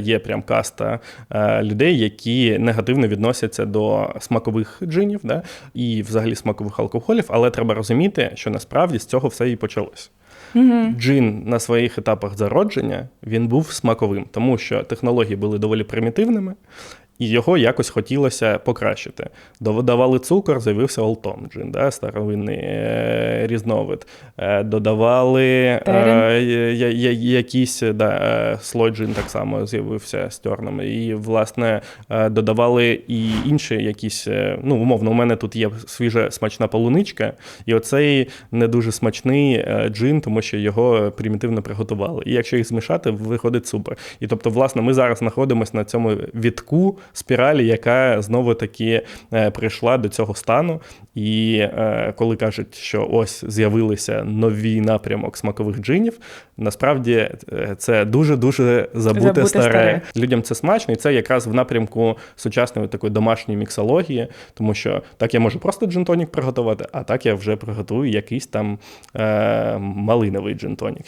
Є прям каста е, людей, які негативно відносяться до смакових джинів, да, і взагалі смакових алкоголів, але треба розуміти, що насправді з цього все і почалось. Джин на своїх етапах зародження він був смаковим, тому що технології були доволі примітивними, і його якось хотілося покращити. Додавали цукор, з'явився олтон джин, да, старовинний е, різновид. Е, додавали е, якісь да, слой джин так само з'явився з терном. І, власне, додавали і інші якісь, ну, умовно, у мене тут є свіжа смачна полуничка, і оцей не дуже смачний джин, тому що його примітивно приготували. І якщо їх змішати, виходить супер. І тобто, власне, ми зараз знаходимося на цьому вітку спіралі, яка знову таки е, прийшла до цього стану. І е, коли кажуть, що ось з'явилися новий напрямок смакових джинів, насправді е, це дуже дуже забуте, Забуте старе. старе. Людям це смачно, і це якраз в напрямку сучасної такої домашньої міксології, тому що так я можу просто джинтонік приготувати, а так я вже приготую якийсь там е, малиновий джинтонік.